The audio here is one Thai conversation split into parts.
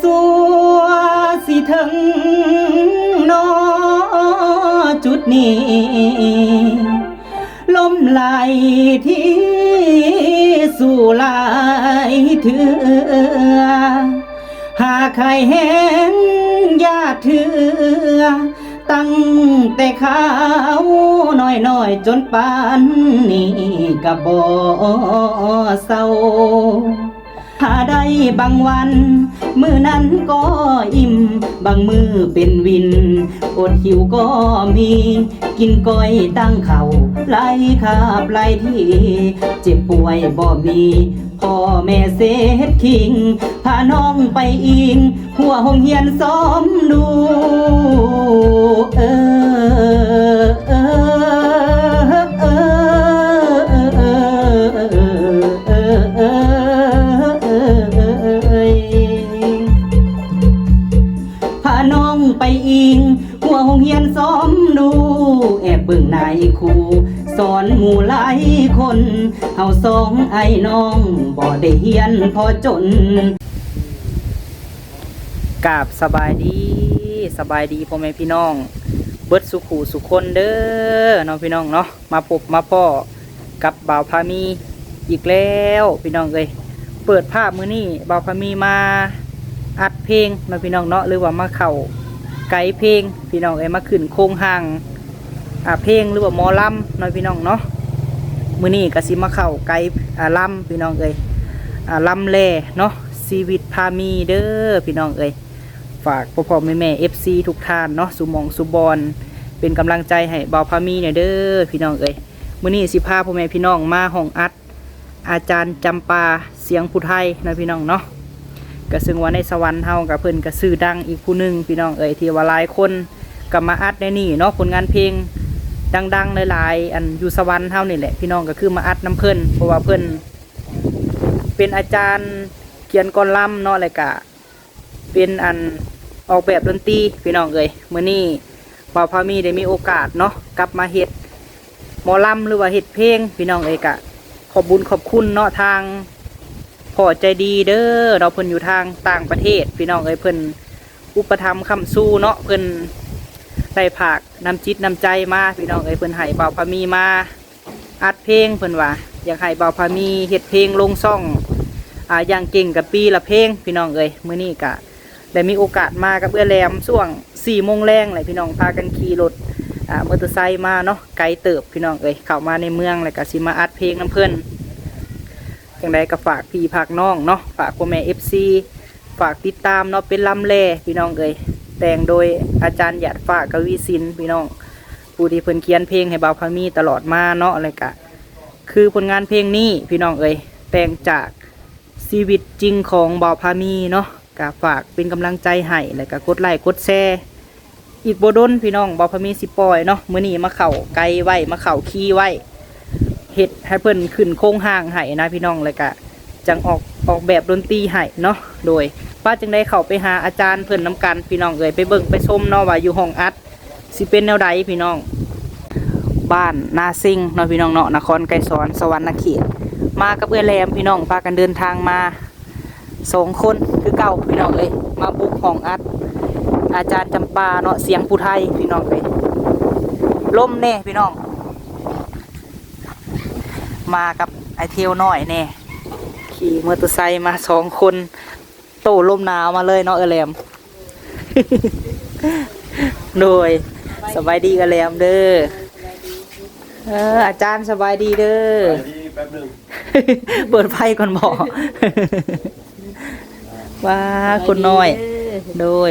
สัวสิถึงนอจุดนี้ ลมไหลที่สู่หลายเถือ หากใครเห็นญาติเถือ ตั้งแต่ข้าวน้อยๆจนปานนี้กับบ่เศร้า ถ้าได้บางวัน มือนั้นก็อิ่ม บางมือเป็นวิน อดหิวก็มี กินก้อยตั้งเข่าไล่คาบไล่ที่ เจ็บป่วยบ่มีพ่อแม่เศษคิง พาน้องไปอิง หัวหงเฮียนซ้อมดู เออ สอนหมู่หลายคนเฮาสองไอ้น้องบ่ได้เฮียนพอจนกาบสบายดีสบายดีพ่อแม่พี่น้อง เบิดสุขูสุขคนเด้อน้องพี่น้องเนาะมาพบมาพ่อกับบ่าวพามีอีกแล้วพี่น้องเอ้ยเปิดภาพมือนี้บ่าวพามีมาอัดเพลงน้องพี่น้องเนาะหรือว่ามาเข้าไกด์เพลง พี่น้องเอ้ยมาขึ้นโครงห่าง อ่าเพลงหรือว่าหมอลำน้องพี่น้องเนาะมื้อนี้ก็สิมาเข้าไกด์อ่าลำพี่น้องเอ้ยอ่าลำแลเนาะชีวิตพามีเด้อพี่น้องเอ้ยฝากพ่อพ่อแม่แม่เอฟซีทุกท่านเนาะสุมองสุบอลเป็นกำลังใจให้เบาพามีเนี่ยเด้อพี่น้องเอ้ยมื้อนี้สิพาพ่อแม่พี่น้องมาห้องอัด อาจารย์จำปาเสียงผู้ไทยนะพี่น้องเนาะก็ซึ่งว่าในสวรรค์เฮากับเพิ่นก็ชื่อดังอีกผู้หนึงพี่น้องเอ้ยที่ว่าหลายคนก็มาอัดในนี่เนาะผลงานเพลง ดังๆหลายๆอันอยู่สวรรค์เฮานี่แหละพี่น้องก็คือมาอัดน้ำเพิ่นเพราะว่าเพิ่นเป็นอาจารย์เขียนกลอนเนาะอะไรกะเป็นอันออกแบบดนตรีพี่น้องเอ้ยมื้อนี้บ่าวพามีได้มีโอกาสเนาะกลับมาเฮ็ดหมอลำหรือว่าเฮ็ดเพลงพี่น้องเอ้ยกะขอบบุญขอบคุณเนาะทางพ่อใจดีเด้อเราเพิ่นอยู่ทางต่างประเทศ พี่น้องเอ้ยเพิ่นอุปถัมคำสู้เนาะเพิ่น ได้ผากน้ำจิตน้ำใจมาพี่น้องเอ้ยเพิ่นให้บ่าพามีมาอัดเพลงเพิ่นว่าอยากให้บ่าพามีเฮ็ดเพลงลงซ่องอ่าอย่างเก่งกับปีละเพลงพี่น้องเอ้ยมื้อนี้กะได้มีโอกาสมากับเอื้อแหลมช่วงสี่โมงแรงเลยพี่น้องพากันขี่รถอ่ามอเตอร์ไซค์มาเนาะไกลเติบพี่น้องเอ้ยเข้ามาในเมืองแล้วก็สิมาอัดเพลงน้ำเพิ่นจังใดก็ฝากพี่ฝากน้องเนาะฝากพ่อแม่ FC ฝากติดตามเนาะเป็นลำแลพี่น้องเอ้ย แต่งโดยอาจารย์หยาดฝากวีสินพี่น้องผู้ที่เพิ่นเขียนเพลงให้บ่าวพามีตลอดมาเนาะอะไรกะ คือผลงานเพลงนี้พี่น้องเอ้ยแต่งจากชีวิตจริงของบ่าวพามีเนาะก็ฝากเป็นกำลังใจให้แล้วก็กดไลค์กดแชร์อีกบดนพี่น้องบ่าวพามีสิปล่อยเนาะมื้อนี้มาเข่าไกลไว้มาเข่าขี้ไว้เฮ็ดให้เพิ่นขึ้นโครงห่างให้นะพี่น้องแล้วก็จังออกออกแบบดนตรีให้เนาะโดย ป้าจึงได้เข้าไปหาอาจารย์เพิ่นนํกันพี่น้องเอ่ยไปเบิ่งไปชมเนาะว่าอยู่ห้องอัดสิเป็นแนวใดพี่น้อง บ้านนาซิงเนาะพี่น้องเนาะนครไกรสอนสวรรณเขตมากับเอื้อแรมพี่น้องพากันเดินทางมาสองคนคือเก่าพี่น้องเอ้ยมาบุกห้องอัด อาจารย์จำปาเนาะเสียงผู้ไทยพี่น้องเอ้ยล่มแน่พี่น้อง มากับไอเทลน้อยแน่ขี่มอเตอร์ไซค์มาสองคน โตลมหนาวมาเลยเนาะเอื้อแรมโดยสบายดีเอื้อแรมเด้อเอออาจารย์สบายดีเด้อไปดีแป๊บหนึงเปิดไฟก่อนบอกว่าคุณน้อย โดย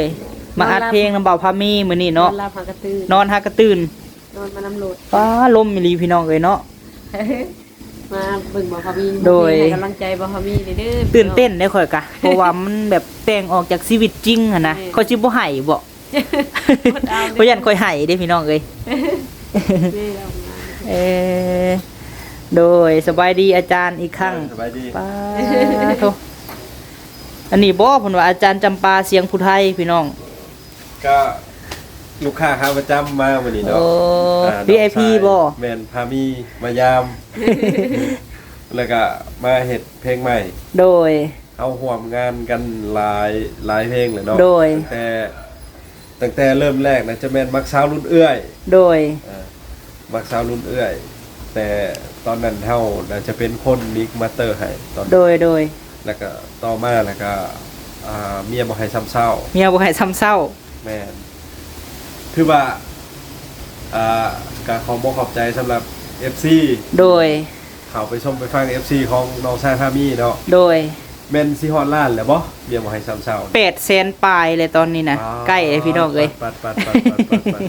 มาอัดเพลงน้ำเบาพามีมือนี่เนาะลาพากระตือนนอนฮักกระตื่นนอนมาน้ำโหลดว้าลมมีรีพี่น้องเลยเนาะ มาเบิ่งบ่พามีโดย ให้กำลังใจบ่พามีเด้อ ตื่นเต้นได้ค่อยกะ เพราะว่ามันแบบแต่งออกจากชีวิตจริงอะนะแม่เขาจิบ่ไห้บ่อดเอาเด้อเพราะยันค่อยไห้เด้พี่น้องเอ้ยเด้อเอามาเออโดยสบายดีอาจารย์อีกครั้งสบายดีป้าโทอันนี้บ่เพิ่นว่าอาจารย์จำปาเสียงผู้ไทยพี่น้องก็ ลูกค้าค้าประจำมาวันนี้เนาะโอ้อ่า VIP น้องชายบ่ แมนพามีมายาม แล้วก็มาเห็ดเพลงใหม่ โดย เอาห่วมงานกันหลายหลายเพลงเลยเนาะโดย ตั้งแต่ตั้งแต่เริ่มแรกนะจะแม่นมักสาวรุ่นเอื้อยโดย อ่ามักสาวรุ่นเอื้อย แต่ตอนนั้นเฮาน่าจะเป็นคนมิกมาสเตอร์ให้ตอนโดยโดยแล้วก็ต่อมาแล้วก็อ่าเมียบ่ให้ซ้ำเศร้าเมียบ่ให้ซ้ำเศร้าแม่น คือว่าอ่าการขอบอกขอบใจสำหรับ FC โดย เขาไปชมไปฟัง FC ของน้องชายพามีเนาะโดยแม่นสิฮอดล้านแล้วบ่เมียบ่ให้ซ้ำเศร้า เป็ดแสนปลายเลยตอนนี้นะใกล้เลยพี่น้องเอ้ยปัดปัดปัดปัดปัดปัด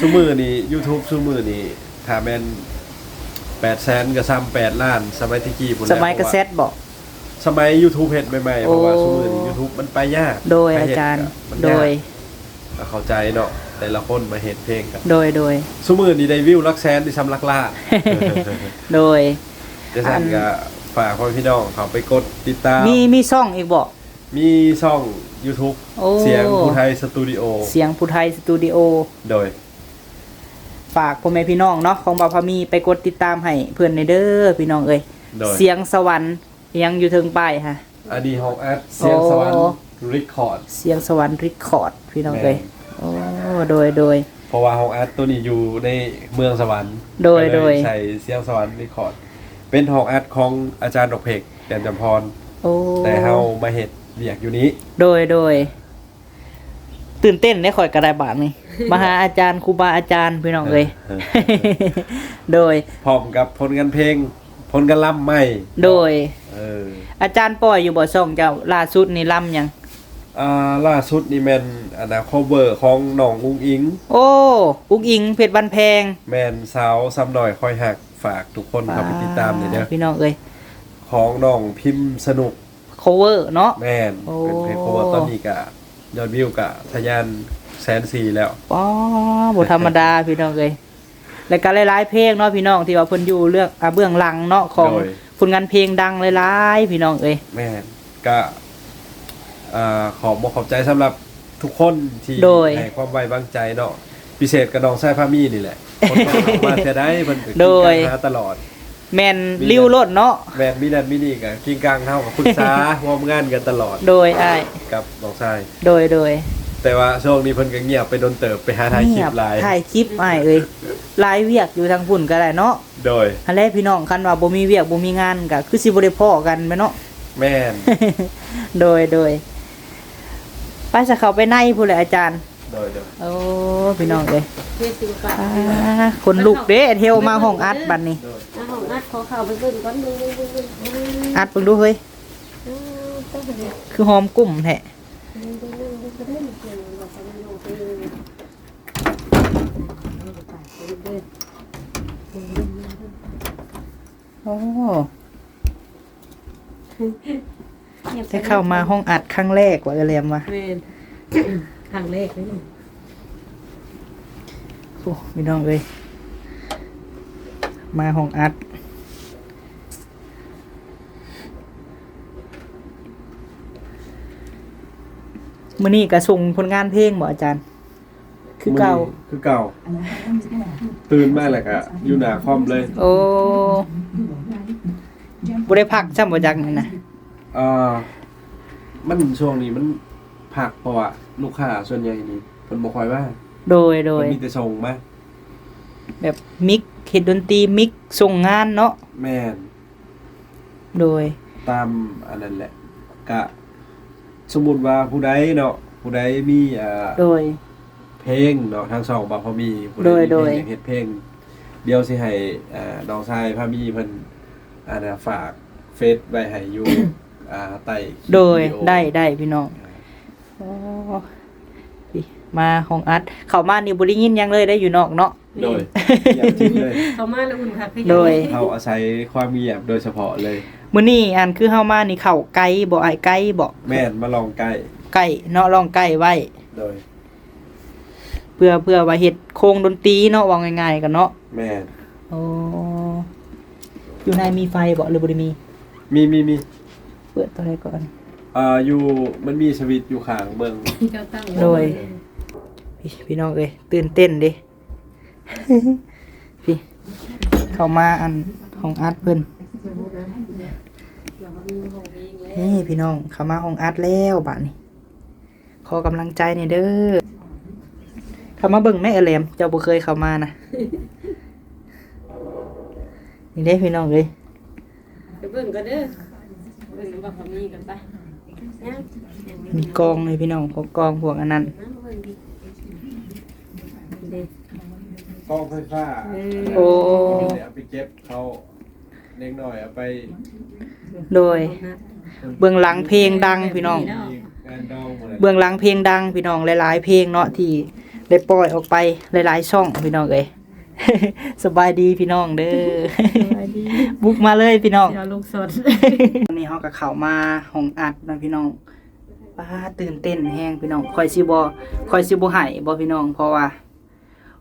ซุมือนี่ YouTube ซุมือนี่ถ้าแม่น8แสนก็ซ้ำ8ล้าน สมัยที่กี้พุ่นแหสละมัยกระเซ็ตบอก สมัย YouTube เฮ็ดใหม่ๆเพราะว่าโอ้ ซุมือนี่ YouTube มันไปยากโดยไปอาเฮ็จารย์ก็มันโดยก็เข้าใจเนาะ แต่ละคนมาเฮ็ดเพลงกันโดยโดยซุมือนี่ได้วิวหลักแสนดิซ้ำหลักล้านโดยจะสั่นก็ฝากพ่อพี่น้องเขาไปกดติดตาม มีมีซ่องอีกบอกมีช่อง YouTube โอ้เสียงผู้ไทยสตูดิโอเสียงผู้ไทยสตูดิโอโดย ฝากพ่อแม่พี่น้องเนาะของบ่าวพามีไปกดติดตามให้เพื่อนในเด้อพี่น้องเอ้ยโดยเสียงสวรรค์ยังอยู่เทิงป้ายฮะอดีห้องแอดเสียงสวรรค์โอ้รีคอร์ด เสียงสวรรค์รีคอร์ด พี่น้องแม่นเอ้ย โอ้โดยโดย เพราะว่าห้องแอดตัวนี้อยู่ในเมืองสวรรค์โดยก็เลโดย ใส่เสียงสวรรค์รีคอร์ดเป็นห้องแอดของอาจารย์ดอกเพกแก่นจำพร โอ้แต่เฮามาเฮ็ดเรียกอยู่นี้โดยโดย ตื่นเต้นได้ข่อยกระไดบาทนี่ มาหาอาจารย์ครูบาอาจารย์พี่น้องเอ้ยเออโดย พร้อมกับผลงานเพลงผลงานล่ำใหม่โดย เอออาจารย์ปล่อยอยู่บ่ส่องเจ้าล่าสุดนี่ล่ำหยัง อ่าล่าสุดนี่แม่นอันนะ cover ของน้องอุ้งอิง โอ้อุกอิงเพชรบันแพง แม่นสาวซ้ำหน่อยคอยหักฝากทุกคนเข้าไปติดตามหน่อยเด้อพี่น้องเอ้ยของน้องพิมพ์สนุก cover เนาะแม่นโอ้เป็นเพลง cover ตอนนี้ก็ยอดวิวก็ทะยานแสนสี่แล้วป้อบ่ธรรมดาพี่น้องเอ้ยแล้วก็หลายๆเพลงเนาะพี่น้องที่ว่าเพิ่นอยู่เรื่องอ่าเบื้องหลังเนาะของโดยผลงานเพลงดังหลายๆพี่น้องเอ้ยแม่นก็ อ่าขอบอกขอบใจสำหรับทุกคนที่โดยให้ความไว้วางใจเนาะพิเศษกับน้องชายพามีนี่แหละ คนก็ออกมาจะได้เพิ่นก็กินโดย กันหาตลอด แม่นริ้วรถเนาะแม่นมีนั่นมีนี่ก็กินกลางเฮากับปรึกษาร่วมงานกันตลอดโดยอ้ายกับน้องชายโดยโดยแต่ว่าช่วงนี้เพิ่นก็เงียบไปโดนเติบไปหาถ่ายคลิปหลายถ่ายคลิปอ้ายเอ้ยหลายเวียกอยู่ทางพุ่นก็ได้เนาะโดย อันแรกพี่น้องคันว่าบ่มีเวียกบ่มีงานก็คือสิบ่ได้พ้อกันแม่เนาะ แม่น โดยโดย ไปจะเข้าไปในผู้เลยอาจารย์ โดยโดยโอ้พี่น้องเอ้ยเฮ็ดสิบาทอ่าคนลูกเด้เทวมาห้องอัดบัดนี้ โดยอ่าห้องอัดขอเข้าไปเบิ่งก่อนเบิ่งเบิ่งเบิ่งเบิ่งเบิ่งอัดเบิ่งดูเฮ้ย อ้าวต้องเฮ็ดคือหอมกุ้มแท้เบิ่งเบิ่งเบิ่งเบิ่งเบิ่งเบิ่งว่าจะไม่ลงไปเลยเอาไปเบิ่งเบิ่งเบิ่งเบิ่งเบิ่งเบิ่งโอ้ ได้เข้ามาห้องอัดครั้งแรกว่าเอเลียมว่าแม่นครั้งแรกเลยนี่โอ้พี่น้องเอ้ยมาห้องอัดมื้อนี้ก็ส่งผลงานเพลงบ่อาจารย์ คือเก่า คือเก่า ตื่นมาแล้วก็อยู่หน้าคอมเลย โอ้บ่ได้พักจำบ่จักนี่นะ เอ่อมันช่วงนี้มันผักเพราะว่าลูกค้าส่วนใหญ่นี่เพิ่นบ่ค่อยว่าโดยโดย เพิ่นมีแต่ส่งมาแบบมิกเฮ็ดดนตรีมิกส่งงานเนาะแม่นโดย ตามอันนั้นแหละกะสมมุติว่าผู้ใดเนาะผู้ใดมีอ่าโดย เพลงเนาะทางช่องบ่พอมีผู้ใดโดยมีโดเพลยงอยากเฮ็ดเพลง เดี๋ยวสิให้อ่าน้องชายพามีเพิ่นอ่านะฝากเฟซไว้ให้อยู่ อ่าใต้คลิปโดยวิโอได้ได้พี่น้องโอ้พี่มาห้องอัดเข้ามานี่บ่ได้ยินหยังเลยได้อยู่นอกเนาะ โดยอยากจริงเลยเข้ามาแล้วอุ่นคักคือโดย เขาอาศัยความเงียบโดยเฉพาะเลย มื้อนี้อันคือเฮามานี่เข้าไกลบ่อ้ายไกลบ่แม่นมาลองใกล้ไกลเนาะลองไกลไว้ โดยเพื่อเพื่อว่าเฮ็ดโครงดนตรีเนาะว่าง่ายๆกันเนาะแม่นโอ้อยู่ในมีไฟบ่หรือบ่ได้มีมีมีมี เปิดตัวใดก่อน อ่าอยู่มันมีสวิตช์อยู่ข้างเบิ่งเจ้าตั้งโดย พี่พี่น้องเอ้ยตื่นเต้นเดิพี่ เข้ามาอันของอัดเพิ่นเดี๋ยวมันมีของเองแล้นี่พี่น้องเข้ามาห้องอัดแล้วบ้านนี้ขอกำลังใจหน่อยเด้อเข้ามาเบิ่งแม่เอเลมเจ้าบ่เคยเข้ามานะนี่เด้พี่น้องเลยไปเบิ่งก็เด้อ เบิ่งว่าเขามีกันไปยังมีกองเลยพี่น้องพวกกองพวกอันนั้นน้ำเบิ่งดิเด้กล้องไฟฟ้าโอ้เอาไปเก็บเขาเล็กหน่อยเอาไปโดย เบื้องหลังเพลงดังพี่น้องงานดองหมดเลยเบื้องหลังเพลงดังพี่น้องหลายๆเพลงเนาะที่ได้ปล่อยออกไปหลายๆช่องพี่น้องเอ้ย สบายดีพี่น้องเด้อสวัสดีบุกมาเลยพี่น้องเดี๋ยวลูกสดวันนี้เฮาก็เข้ามาห้องอัดนะพี่น้องป้าตื่นเต้นแฮงพี่น้องคอยสิบ่คอยสิบ่ให้บ่พี่น้อง เพราะว่า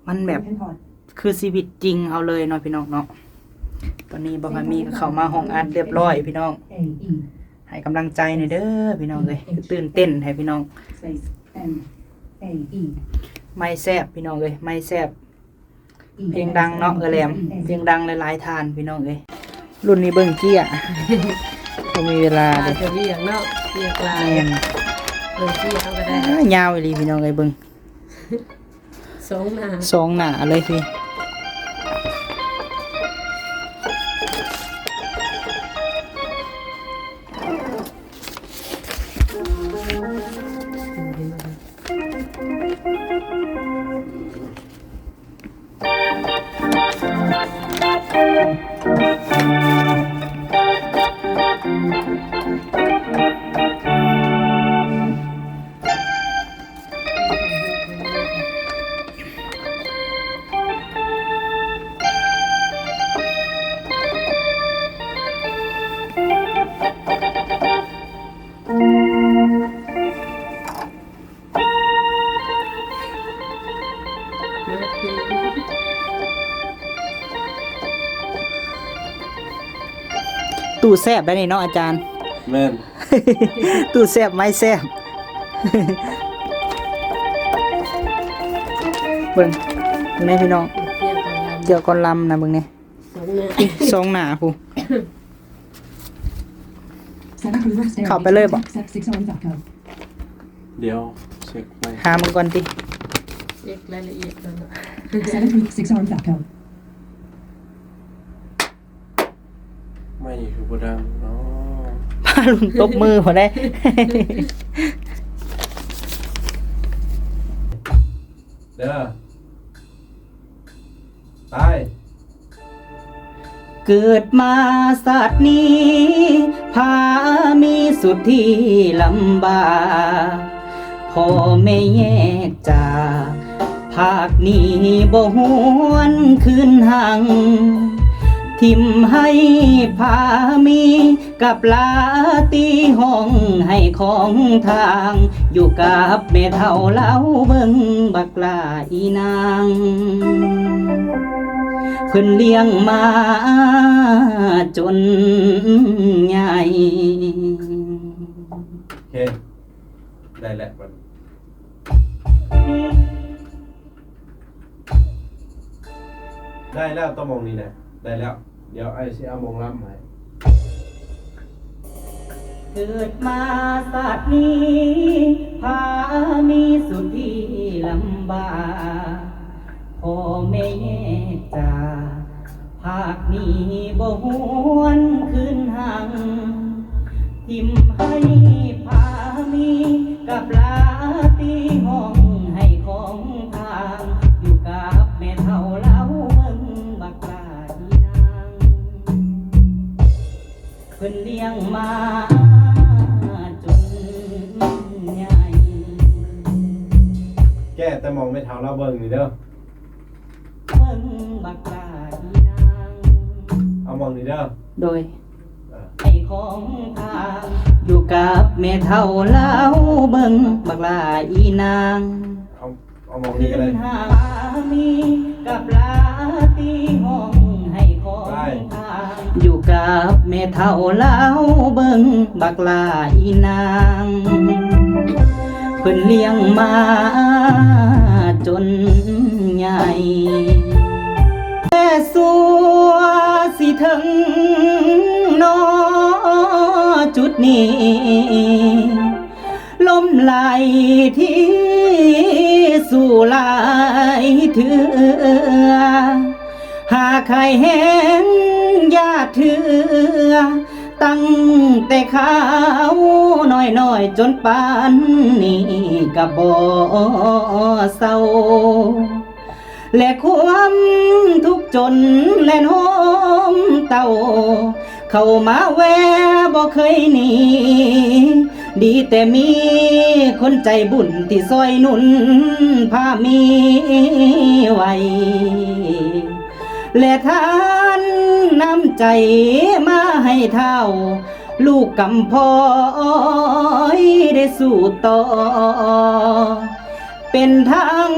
มันแบบคือชีวิตจริงเอาเลยเนาะพี่น้องเนาะตอนนี้บ่มามีก็เข้ามาห้องอัดเรียบร้อย พี่น้องให้กำลังใจหน่อยเด้อพี่น้องเลยตื่นเต้นให้พี่น้อง M A E ไม่แซบพี่น้องเลยไม่แซบ เพลงดังเนาะเออแหลมเพลงดังหลายๆทานพี่น้องเลยรุ่นนี้เบิ่งเกี้ยบ่มีเวลาอาเด้จจะเรียกเนาะเรียกลายแม่นเบิ่งที่เอาก็ได้อ้ายาวอีหลีพี่น้องเลยเบิ่งสองหน้าสองหน้าเลยพี่ ตู้แซบได้นี่เนาะอาจารย์ แม่นตู้แซบไม่แซบ เบิ่งเบิ่งแนี่พี่น้องเรียกกันเกี่ยวกับลำนะเบิ่งนี่สองหน้าสองหน้าผู้ Santa Cruz West Area. เข้าไปเลยบ่ Set six on Vaco. เดี๋ยวเช็คไปหามึงก่อนติเรียกรายละเอียดก่อนเนาะ Santa Cruz six on Vaco. ไม่คือบ่ดังเนาะ พา ลุงตบมือพอได้เด้อไปเกิดมาศาสตร์นี้พามีสุดที่ลำบากพ่อไม่แยกจากภาคนี้บ่หวนคืนห่าง ทิมให้พามีกับลาตีห้องให้ของทาง อยู่กับแม่เท่าเล่าเบิ่งบักลาอีนางเพิ่นเลี้ยงมาจนใหญ่โอเคได้แล้วมันได้แล้วต้องมองนี่นะ ได้แล้ว เดี๋ยวไอ้สิเอามองล่ำให้เกิดมาศาสตร์นี้พามีสุดที่ลำบากพ่อแม่แยกจาก ภาคนี้บ่หวนคืนห่างทิมให้พามีกับลาตีห้อง เพิ่นเลี้ยงมาจนใหญ่แก้แต่มองไม่เท่าเราเบิ่งนี่เด้อ เบิ่งบักลาอีนางเอามองนี่เด้อโดยเออไอ้ของทางอยู่กับแม่เท่าเล่าเบิ่งบักลาอีนางเอาเอามองนี่ก็ได้ขึ้นหามีกับลาตีห้องให้ของท กับแม่เท่าเล่าเบิ่งบักลาอีนางเพิ่นเลี้ยงมาจนใหญ่แต่สัวสิถึงนอจุดนี้ลมไหลที่สู่หลายเถือหากใครเห็น ญาเถือ ตั้งแต่ขาวน้อยน้อยจนปานนี้กับบ่เศร้า และความทุกจนแลนโหมเต่า เข้ามาแวบ่เคยหนีดีแต่มีคนใจบุญที่ซอยนุนพามีไว้และทา น้ำใจมาให้เท่า ลูกกำพอยได้สู่ต่อ เป็นทั้ง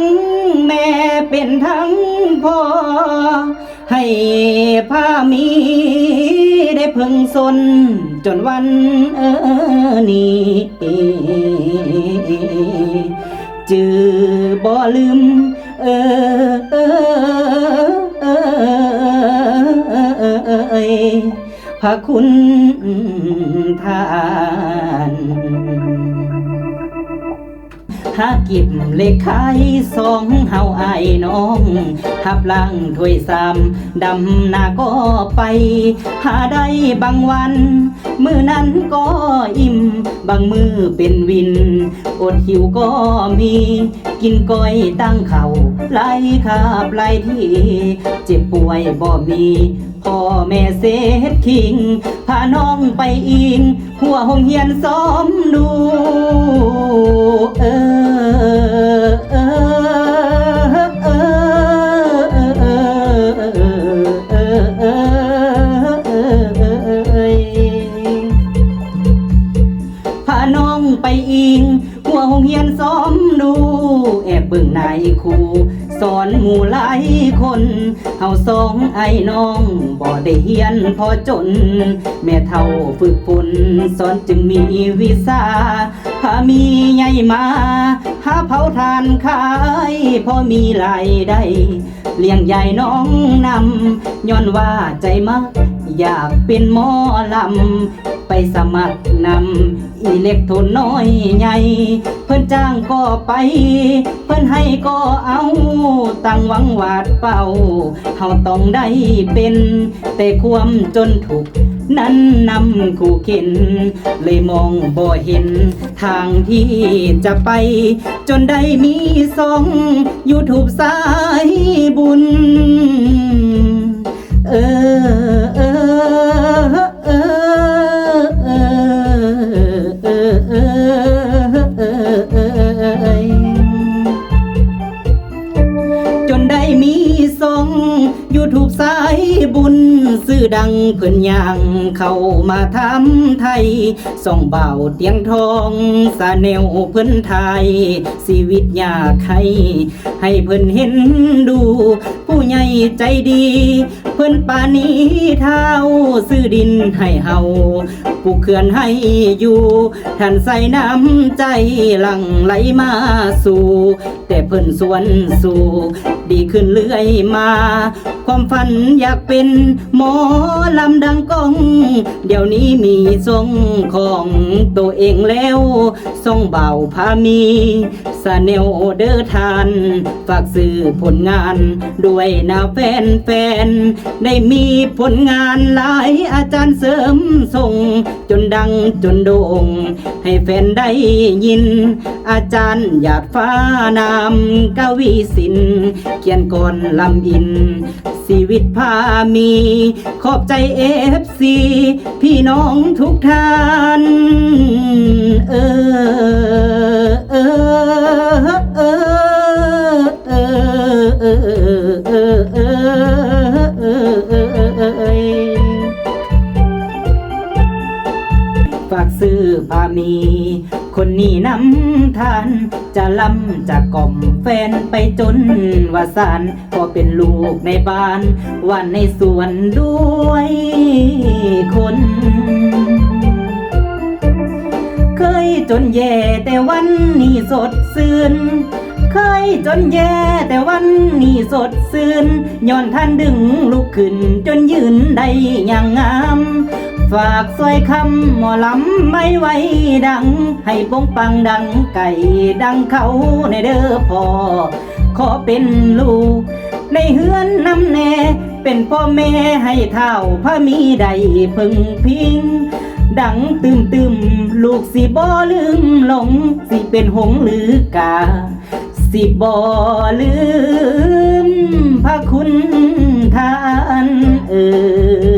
แม่เป็นทั้งพ่อ ให้พามีได้เพึงสน จนวันเออนี้จือบ่ลืม เออ ระคุณทานหากิบเลขขายสองเฮาอายน้องหับล่างถ้วยซ้ำดำหน้าก็ไป หาได้บางวัน มือนั้นก็อิ่ม บางมือเป็นวิน อดหิวก็มี กินก้อยตั้งเขาไล่ขาบไล่ที่ เจ็บป่วยบ่มีพ่อแม่เศษคิง พาน้องไปอิง หัวหงเฮียนซ้อมดูเออเออเออเออเออเออเออพาน้องไปอิง หัวหงเฮียนซ้อมดู แอบเบิ่งนายครู สอนหมู่หลายคนเฮาสองไอ้น้อง บ่ได้เฮียนพอจน แม่เท่าฝึกฝนสอนจึงมีวิสาพามีใหญ่มา หาเผาทานขายพอมีรายได้เลี้ยงใหญ่น้องนำย้อนว่าใจมักอยากเป็นหมอลำ ไปสมัครนำอิเล็กโทรนน้อยใหญ่ เพิ่นจ้างก็ไป เพิ่นให้ก็เอาตั้งหวังวาดเป่าเฮาต้องได้เป็น แต่ความจนถูกนั้นนำคู่เข็น เลยมองบ่เห็น ทางที่จะไป จนได้มีสอง YouTube สายบุญ เออเออ ดังเพิ่นย่างเข้ามาทำไทยส่องเบาเตียงทองสาเนวเพิ่นไทยชีวิตยากให้ให้เพิ่นเห็นดู ผู้ใหญ่ใจดี เพิ่นปานีเท้าซื้อดินให้เฮาปลูกเขื่อนให้อยู่ท่านใส่น้ำใจหลั่งไหลมาสู่ แต่เพิ่นสวนสู่ ดีขึ้นเรื่อยมา ความฝันอยากเป็นหมอลำดังกองเดี๋ยวนี้มีทรงของตัวเองแล้วทรงเบาพามีสเนลเดอทาน ฝากสื่อผลงาน ด้วยนะแฟนแฟนได้มีผลงานหลายอาจารย์เสริมส่ง จนดังจนโด่ง ให้แฟนได้ยิน อาจารย์หยาดฟ้านามกวีสิน เขียนก่อนลำอิน ชีวิตพามี ขอบใจเอฟซีพี่น้องทุกท่าน เออเออเออเออเออเออ เออเออเออฝากซื้อพามี คนนี้นำทาน จะลำจะกล่อมแฟนไปจนว่าสานก็เป็นลูกในบ้าน วันในสวนด้วยคนเคยจนแย่แต่วันนี้สดชื่น เคยจนแย่แต่วันนี้สดชื่นย้อนท่านดึงลุกขึ้นจนยืนได้อย่างงาม ฝากสวยคำหมอลำไม่ไหวดัง ให้ปงปังดังไก่ดังเขาในเด้อพอ ขอเป็นลูก ในเฮือนน้ำแน่เป็นพ่อแม่ให้เท่าพระมีใดพึงพิง ดังตึมตึมลูกสิบ่ลืมหลง สิเป็นหงหรือกา สิบ่ลืมพระคุณท่านเอ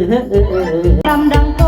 อลำดัง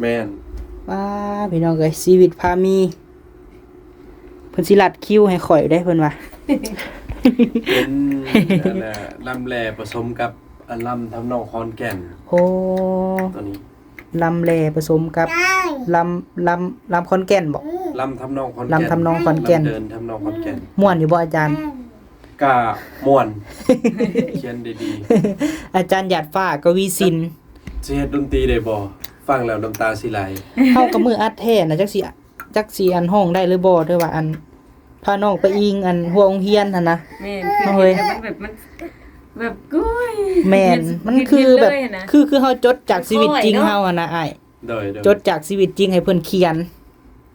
แม่นว้าพี่น้องเอ้ยชีวิตพามีเพิ่นสิลัดคิวให้ข่อยได้เพิ่นว่าเป็นอันน่ะลำแลผสมกับอันลำทำนองคอนแก่นโอ้ตัวนี้ลำแลผสมกับลำลำลำคอนแก่นบ่ลำทำนองคอนแก่นลำทำนองขอนแก่นลำเดินทำนองคอนแก่นม่วนอยู่บ่อาจารย์กะม่วนเขียนดีอาจารย์หยาดฟ้ากวีสินๆสิเฮ็ดดนตรีได้บ่ ฟังแล้วน้ำตาสิไหลเฮากับมืออัดแท้นะจักสิจักสิอันห้องได้หรือบ่เด้อว่าอันพาน้องไปอิงอันหัวองเฮียนหั่นนะแม่นเอาคือเว้ยเห็นแล้วมันแบบมันแบบกุ้ยแม่นมันคือแบบเห็นเลยนะคือคือเฮาจดจากชีวิตจริงค่อยเนาะเฮาอะนะอ้ายโดยโดยจดจากชีวิตจริงให้เพิ่นเขียน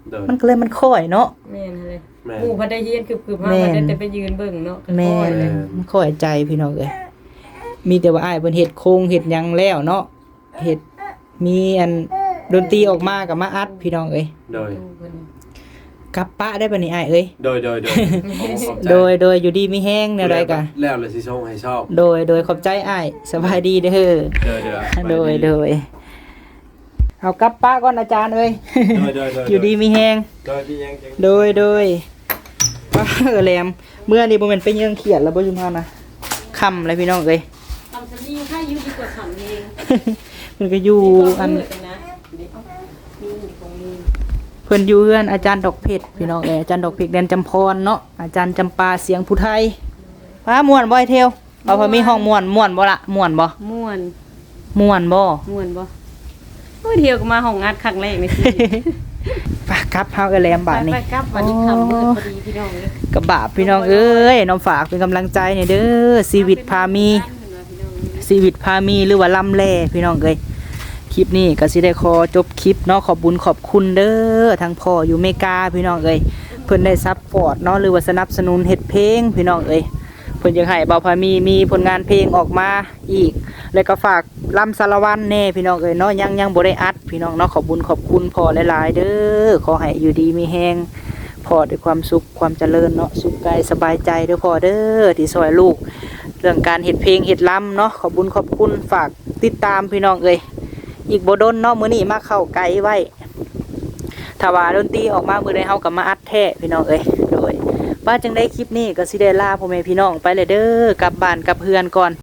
โดยมันก็เลยมันค่อยเนาะแม่นเลยแม่นหมู่พันได้เฮียนคือคือพาแม่นพันได้แต่ไปยืนเบิ่งเนาะก็แม่ค่อยนเลยมันค่อยใจพี่น้องเอ้ยมีแต่ว่าอ้ายเพิ่นเฮ็ดโครงเฮ็ดหยังแล้วเนาะเฮ็ด มีอันดนตรีออกมาก็มาอัดพี่น้องเอ้ยโดยดูเพิ่นกลับปะได้ปะนี่อ้ายเอ้ยโดยโดยโดยขอบขอบใจโดยโดยอยู่ดีมีแห้งแนวใดกะแล้วเลยสิส่งให้ชอบโดยโดยขอบใจอ้ายสบายดีเด้อเด้อเด้อโดยโดยเอากลับปะก่อนอาจารย์เอ้ยโดยโดยโดยอยู่ดีมีแห้ง โดยที่ยังยังโดยโดยป้าเออแหลมเมื่อนี้บ่แม่นไปเยื่องเขียดแล้วบ่ชุมพานะค่ำเลยพี่น้องเอ้ย ทำสนีให้อยู่ดีกว่าขันเอง มันก็อยู่อันดีกว่ามืดนะเดี๋ยวมีของมีเพิ่นอยู่เฮือนอาจารย์ดอกเพชรพี่น้องเอ้ยอาจารย์ดอกเพชรแดนจำพรเนาะอาจารย์จำปาเสียงผู้ไทยป้าม่วนบ่ไอ้เทวเอาพอมีห้องม่วนม่วนบ่ละม่วนบ่ม่วนม่วนบ่ม่วนบ่โอ้ยเที่ยวก็มาห้องอัดครั้งแรกในชีวิตปากครับเฮาก็แหลมบาดนี้ไปๆครับวันนี้คำมืดพอดีพี่น้องเลยกับบาปพี่น้องเอ้ยน้องฝากเป็นกำลังใจเนี่ยเด้อชีวิตพามีชีวิตพามีหรือว่าลำแล่พี่น้องเอ้ย คลิปนี้ก็สิได้ขอจบคลิปเนาะขอบบุญขอบคุณเด้อทางพ่ออยู่เมกาพี่น้องเอ้ยเพิ่นได้ซัพพอร์ตเนาะหรือว่าสนับสนุนเฮ็ดเพลงพี่น้องเอ้ยเพิ่นยากให้เบาพามีมีผลงานเพลงออกมาอีก แล้วก็ฝากลำสารวันแน่พี่น้องเอ้ยเนาะยังยังบ่ได้อัด พี่น้องเนาะขอบบุญขอบคุณพ่อหลาย ๆ เด้อขอให้อยู่ดีมีแฮงพ่อด้วยความสุขความเจริญเนาะสุขกายสบายใจเด้อพ่อเด้อที่ซอยลูก เรื่องการเฮ็ดเพลงเฮ็ดลำเนาะขอบบุญขอบคุณฝากติดตามพี่น้องเอ้ย อีกโบดนเนาะมื้อนี้มาเข้าไกลไว้ถ้าว่าดนตรีออกมามื้อใดเฮากับมาอัดแท้พี่น้องเอ้ยโดยว่าจังได้คลิปนี้ก็สิได้ลาพ่อแม่พี่น้องไปเลยเด้อกลับบ้านกลับเฮือนก่อน